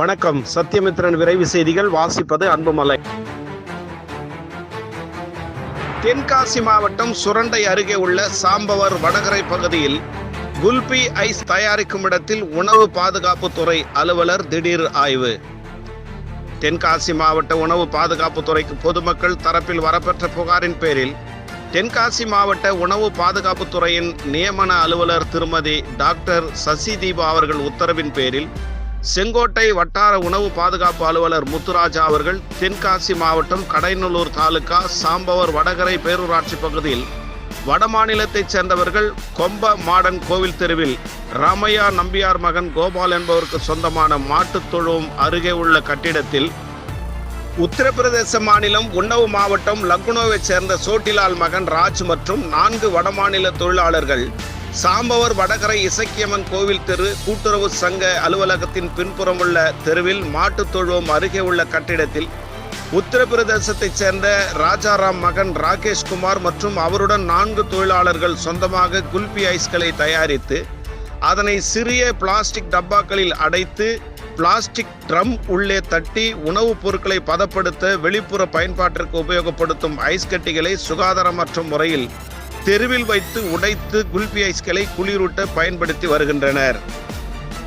வணக்கம். சத்யமித்ரன் விரைவு செய்திகள் வாசிப்பது அன்புமலை. தென்காசி மாவட்டம் சுரண்டை அருகே உள்ள சாம்பவர் வடகரை பகுதியில் குல்பி ஐஸ் தயாரிக்கும் இடத்தில் உணவு பாதுகாப்புத்துறை அலுவலர் திடீர் ஆய்வு. தென்காசி மாவட்ட உணவு பாதுகாப்புத்துறைக்கு பொதுமக்கள் தரப்பில் வரப்பெற்ற புகாரின் பேரில் தென்காசி மாவட்ட உணவு பாதுகாப்புத்துறையின் நியமன அலுவலர் திருமதி டாக்டர் சசி தீபா அவர்கள் உத்தரவின் பேரில் செங்கோட்டை வட்டார உணவு பாதுகாப்பு அலுவலர் முத்துராஜா அவர்கள் தென்காசி மாவட்டம் கடைநல்லூர் தாலுகா சாம்பவர் வடகரை பேரூராட்சி பகுதியில் வடமாநிலத்தைச் சேர்ந்தவர்கள் கொம்ப மாடன் கோவில் தெருவில் ராமையா நம்பியார் மகன் கோபால் என்பவருக்கு சொந்தமான மாட்டுத் தொழுவும் அருகே உள்ள கட்டிடத்தில் உத்தரப்பிரதேச மாநிலம் உன்னவு மாவட்டம் லக்னோவைச் சேர்ந்த சோட்டிலால் மகன் ராஜ் மற்றும் நான்கு வடமாநில தொழிலாளர்கள் சாம்பவர் வடகரை இசக்கியம்மன் கோவில் தெரு கூட்டுறவு சங்க அலுவலகத்தின் பின்புறம் உள்ள தெருவில் மாட்டுத் தொழுவம் அருகே உள்ள கட்டிடத்தில் உத்தரப்பிரதேசத்தைச் சேர்ந்த ராஜாராம் மகன் ராகேஷ் குமார் மற்றும் அவருடன் நான்கு தொழிலாளர்கள் சொந்தமாக குல்பி ஐஸ்களை தயாரித்து அதனை சிறிய பிளாஸ்டிக் டப்பாக்களில் அடைத்து பிளாஸ்டிக் ட்ரம் உள்ளே தட்டி உணவுப் பொருட்களை பதப்படுத்த வெளிப்புற பயன்பாட்டிற்கு உபயோகப்படுத்தும் ஐஸ் கட்டிகளை சுகாதாரமற்ற முறையில் தெருவில் வைத்து உடைத்து குல்பி ஐஸ்களை குளிரூட்ட பயன்படுத்தி வருகின்றனர்.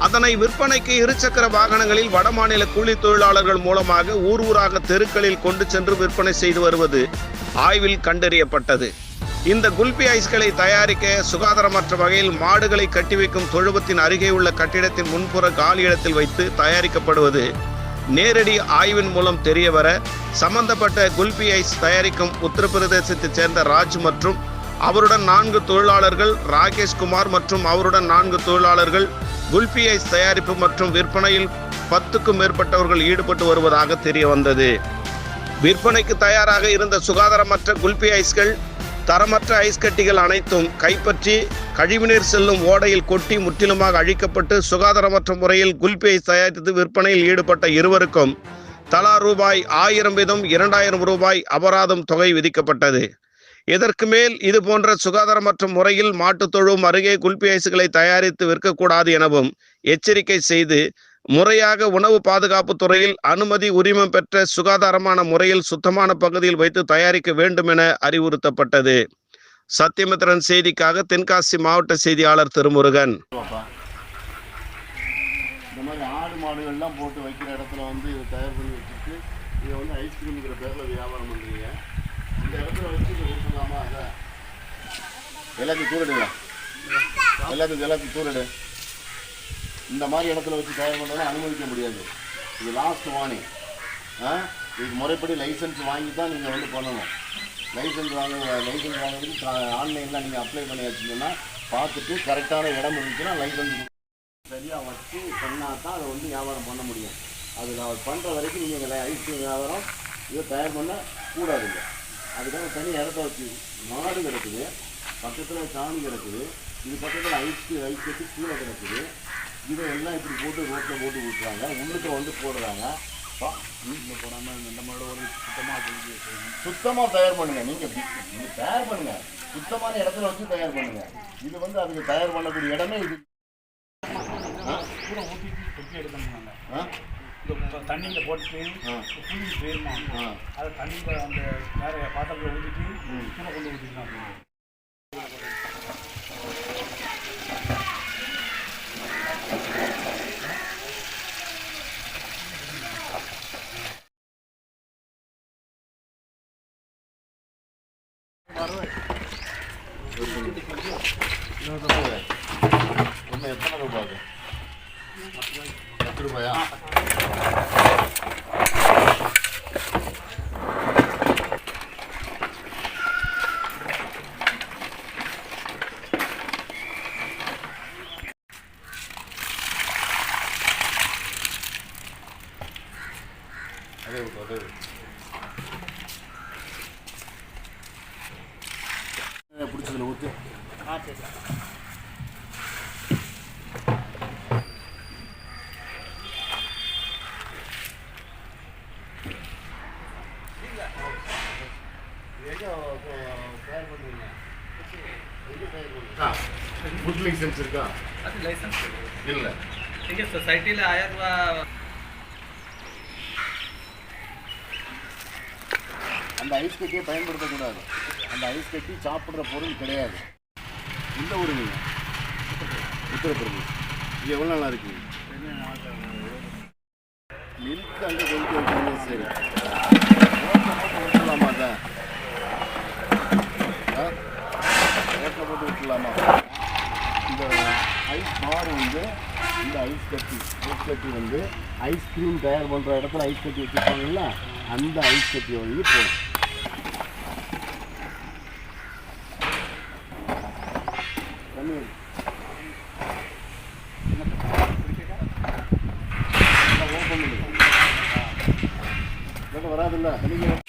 அதனை விற்பனைக்கு இருசக்கர வாகனங்களில் வடமாநில கூலி தொழிலாளர்கள் மூலமாக ஊர் ஊராக தெருக்களில் கொண்டு சென்று விற்பனை செய்து வருவது ஆய்வில் கண்டறியப்பட்டது. இந்த குல்பி ஐஸ்களை தயாரிக்க சுகாதாரமற்ற வகையில் மாடுகளை கட்டி வைக்கும் தொழுவத்தின் அருகே உள்ள கட்டிடத்தின் முன்புற காலியிடத்தில் வைத்து தயாரிக்கப்படுவது நேரடி ஆய்வின் மூலம் தெரியவர சம்பந்தப்பட்ட குல்பி ஐஸ் தயாரிக்கும் உத்தரப்பிரதேசத்தைச் சேர்ந்த ராஜ் மற்றும் அவருடன் நான்கு தொழிலாளர்கள் ராகேஷ் குமார் மற்றும் அவருடன் நான்கு தொழிலாளர்கள் குல்பி ஐஸ் தயாரிப்பு மற்றும் விற்பனையில் பத்துக்கும் மேற்பட்டவர்கள் ஈடுபட்டு வருவதாக தெரிய வந்தது. விற்பனைக்கு தயாராக இருந்த சுகாதாரமற்ற குல்பி ஐஸ்கள் தரமற்ற ஐஸ் கட்டிகள் அனைத்தும் கைப்பற்றி கழிவுநீர் செல்லும் ஓடையில் கொட்டி முற்றிலுமாக அழிக்கப்பட்டு சுகாதாரமற்ற முறையில் குல்பியை தயாரித்து விற்பனையில் ஈடுபட்ட இருவருக்கும் தலா ரூபாய் ஆயிரம் வீதம் இரண்டாயிரம் ரூபாய் அபராதம் தொகை விதிக்கப்பட்டது. இதற்கு மேல் இது போன்ற சுகாதாரமற்ற முறையில் மாட்டுத் தொழுவும் அருகே குல்பி ஐசுகளை தயாரித்து விற்கக்கூடாது எனவும் எச்சரிக்கை செய்து முறையாக உணவு பாதுகாப்பு துறையில் அனுமதி உரிமம் பெற்ற சுகாதாரமான முறையில் சுத்தமான பகுதியில் வைத்து தயாரிக்க வேண்டும் என அறிவுறுத்தப்பட்டது. சத்தியமித்ரன் செய்திக்காக தென்காசி மாவட்ட செய்தியாளர் திருமுருகன். இந்த மாதிரி ஆடு மாடுகள்லாம் போட்டு வைக்கிற இடத்துல வந்து இதை தயார் பண்ணி வச்சுட்டு இதை வந்து ஐஸ்கிரீம்ங்கிற பேரில் வியாபாரம் பண்ணுறீங்க இந்த இடத்துல வச்சு இதை அதை எல்லாத்தையும் தூரிடுங்க. எல்லாத்தையும் எல்லாத்தையும் தூரிடு. இந்த மாதிரி இடத்துல வச்சு தயார் பண்ணதான் அனுமதிக்க முடியாது. இது லாஸ்ட் வார்னிங் ஆ? இதுக்கு முறைப்படி லைசன்ஸ் வாங்கி தான் நீங்கள் வந்து பண்ணணும். லைசன்ஸ் வாங்க லைசன்ஸ் வாங்குறதுக்கு ஆன்லைனில் நீங்கள் அப்ளை பண்ணி வச்சிங்கன்னா பார்த்துட்டு கரெக்டான இடம் இருந்துச்சுன்னா லைசன்ஸ் சரியாக வச்சு பண்ணால் தான் அதை வந்து வியாபாரம் பண்ண முடியும். அது நான் பண்ணுற வரைக்கும் நீங்கள் ஐஸ்கிரீம் வியாபாரம் இதை தயார் பண்ண கூடாதுங்க. அதுக்காக தனி இடத்த வச்சு மாடு கிடக்குது பக்கத்தில் சாணி கிடக்குது இது பக்கத்தில் ஐஸ் ஐஸ் கட்டி கீழே கிடக்குது இதை எல்லாம் இப்படி போட்டு ரோட்டில் போட்டு விட்டுறாங்க உள்ளுக்கு வந்து போடுறாங்க வீட்டில் போடாமல் இந்த மாதிரி ஒரு சுத்தமாக சுத்தமாக தயார் பண்ணுங்க நீங்கள் நீங்கள் தயார் பண்ணுங்க சுத்தமான இடத்துல வச்சு தயார் பண்ணுங்க இது வந்து அதுக்கு தயார் பண்ணக்கூடிய இடமே இது ஆ தண்ணியில் போட்டு ஆ. புளி போயிருமா அதை தண்ணியில் அந்த வேற பாத்திரத்தில் ஊற்றிட்டு பூனை கொண்டு ஊற்றிக்கலாம் ஒன்று எத்தனை ரூபாய் பத்து ரூபாயா? होते लाइसेंस लाइसेंस का। सोसाइटी आया அந்த ஐஸ் கட்டியை பயன்படுத்தக்கூடாது. அந்த ஐஸ் கட்டி சாப்பிட்ற பொருள் கிடையாது. எந்த ஒரு உத்தரப்பிரதேஷ் இது எவ்வளோ நாளாக இருக்கு? மில்க் அங்கே கொண்டு வைக்கிறீங்க சரி. விட்டுலாமா தான் ஆ? போட்டு விட்டுலாமா இந்த ஐஸ் பார் வந்து இந்த ஐஸ் கட்டி ஐஸ் கட்டி வந்து ஐஸ்கிரீம் தயார் பண்ணுற இடத்துல ஐஸ் கட்டி வச்சுருப்பாங்கல்ல அந்த ஐஸ் கட்டியை வந்து போடும் தண்ணி எடு. வராதுல்ல